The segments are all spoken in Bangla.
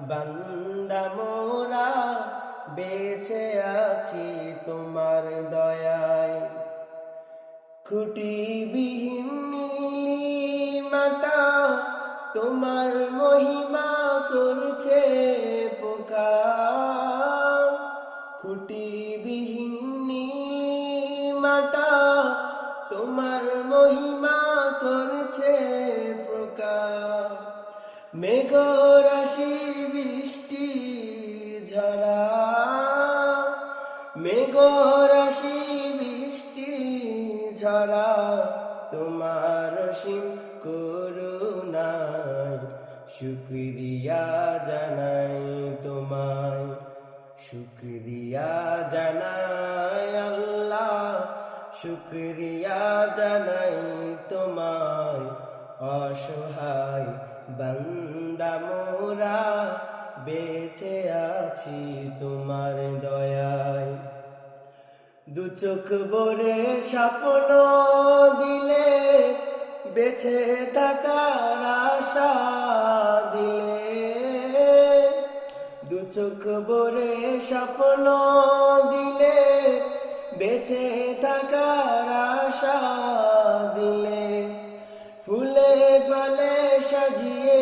বান্দা মোরা, বেঁচে আছি তোমার দয়ায়। খুঁটিবিহীন মাটা তোমার মহিমা করছে পোকা। খুঁটিবিহীন মাটা তোমার মহিমা করছে প্রকাশ মেঘরাশি বৃষ্টি মেঘরাশি বৃষ্টি ঝরা, তোমার সীম করুণায় শুক্রিয়া জানাই তোমায়, শুক্রিয়া জানাই আল্লাহ, শুক্রিয়া জানাই তোমায়, অসহায় বান্দা মোরা বেঁচে আছি তোমার দয়ায় দু চোখ ভরে স্বপ্ন দিলে বেছে থাকার আশা দিলে। দু চোখ ভরে স্বপ্ন দিলে, বেঁচে থাকার আশা দিলে। ফুলে ফলে সাজিয়ে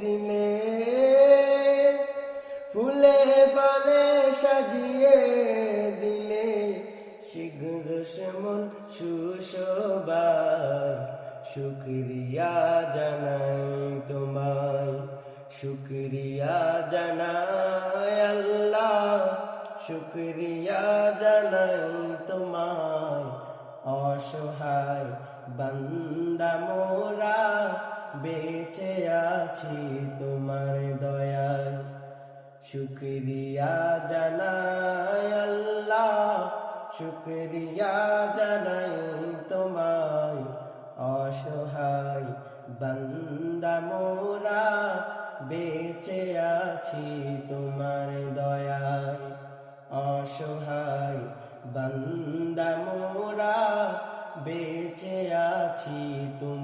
দিলে। ফুলে ফলে সাজিয়ে শ্যামল সুশোভায় শুক্রিয়া জানাই তোমায়, শুক্রিয়া জানাই আল্লাহ। শুক্রিয়া জানাই তোমায়, অসহায় বান্দা মোরা, বেঁচে আছি তোমার দয়ায়। শুক্রিয়া আল্লাহ শুক্রিয়া জানাই তোমায়, অসহায় বান্দা মোরা, বেঁচে আছি তোমার দয়ায়। অসহায় বান্দা মোরা, বেঁচে আছি তোমার